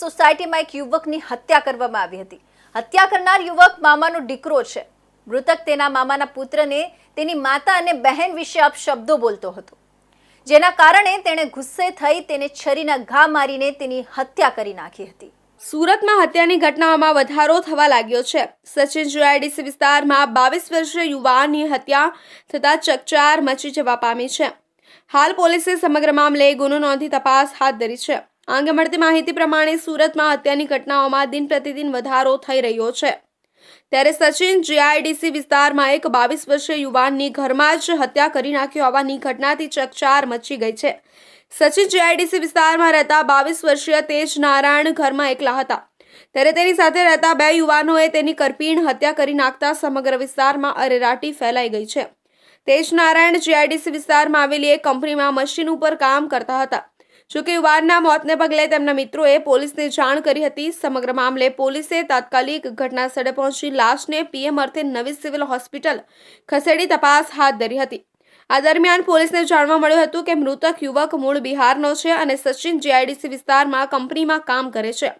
સોસાયટીમાં એક યુવકની હત્યા કરવામાં આવી હતી. હત્યા કરનાર યુવક મામાનો દીકરો છે. મૃતક તેના મામાના પુત્રને તેની માતા અને બહેન વિશે અપશબ્દો બોલતો હતો. જેના કારણે તેણે ગુસ્સે થઈ તેને છરીના ઘા મારીને તેની હત્યા કરી નાખી હતી. સુરતમાં હત્યાની ઘટનાઓમાં વધારો થવા લાગ્યો છે. સચિન જીઆઈડીસી વિસ્તારમાં બાવીસ વર્ષીય યુવાનની હત્યા થતાં ચકચાર મચી જવા પામી છે. હાલ પોલીસે સમગ્ર મામલે ગુનો નોંધી તપાસ હાથ ધરી છે. આ અંગે મળતી માહિતી પ્રમાણે સુરતમાં હત્યાની ઘટનાઓમાં દિન પ્રતિદિન વધારો થઈ રહ્યો છે. ત્યારે સચિન જીઆઈડીસી વિસ્તારમાં એક બાવીસ વર્ષીય યુવાનની ઘરમાં જ હત્યા કરી નાખી હોવાની ઘટનાથી ચકચાર મચી ગઈ છે. સચિન જીઆઈડીસી વિસ્તારમાં રહેતા બાવીસ વર્ષીય તેજ નારાયણ ઘરમાં એકલા હતા. ત્યારે તેની સાથે રહેતા બે યુવાનોએ તેની કરપીણ હત્યા કરી નાખતા સમગ્ર વિસ્તારમાં અરેરાટી ફેલાઈ ગઈ છે. તેજ નારાયણ જીઆઈડીસી વિસ્તારમાં આવેલી એક કંપનીમાં મશીન ઉપર કામ કરતા હતા. જોકે યુવાનના મોતને પગલે તેમના મિત્રોએ પોલીસને જાણ કરી હતી. સમગ્ર મામલે પોલીસે તાત્કાલિક ઘટના સ્થળે પહોંચી લાશને પીએમ અર્થે નવી સિવિલ હોસ્પિટલ ખસેડી તપાસ હાથ ધરી હતી. આ દરમિયાન પોલીસને જાણવા મળ્યું હતું કે મૃતક યુવક મૂળ બિહારનો છે અને સચિન જીઆઈડીસી વિસ્તારમાં કંપનીમાં કામ કરે છે.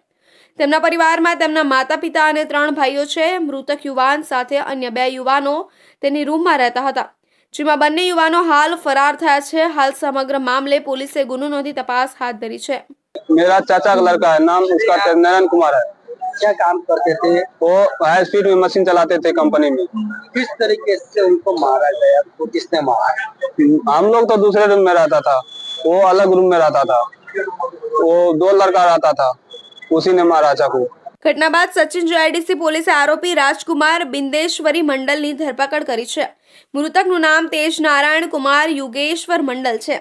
તેમના પરિવારમાં તેમના માતા પિતા અને ત્રણ ભાઈઓ છે. મૃતક યુવાન સાથે અન્ય બે યુવાનો તેની રૂમમાં રહેતા હતા. જેમાં બંને યુવાનો હાલ ફરાર થયા છે હાલ સમગ્ર મામલે પોલીસે ગુનો નોંધી તપાસ હાથ ધરી છે मेरा चाचा का लड़का है नाम उसका नारायण कुमार है क्या काम करते थे वो हाई स्पीड में मशीन चलाते थे कंपनी में किस तरीके से उनको मारा गया तो किसने मारा हम लोग तो दूसरे रूम में रहता था वो अलग रूम में रहता था वो दो लड़का रहता था उसी ने मारा चाकू ઘટના બાદ સચિન જીઆઈડીસી પોલીસે આરોપી રાજકુમાર બિંદેશ્વરી મંડલની ધરપકડ કરી છે. મૃતકનું નામ તેજ નારાયણ કુમાર યુગેશ્વર મંડલ છે.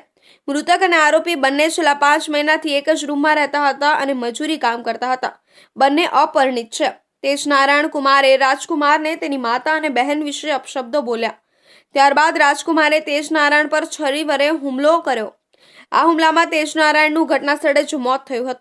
મૃતક અને આરોપી બંને છેલ્લા પાંચ મહિનાથી એક જ રૂમમાં રહેતા હતા અને મજૂરી કામ કરતા હતા. બંને અપરિણિત છે. તેજ નારાયણ કુમારે રાજકુમારને તેની માતા અને બહેન વિશે અપશબ્દો બોલ્યા. ત્યારબાદ રાજકુમારે તેજ નારાયણ પર છરી વરે હુમલો કર્યો. આ હુમલામાં તેજ નારાયણનું ઘટના સ્થળે જ મોત થયું હતું.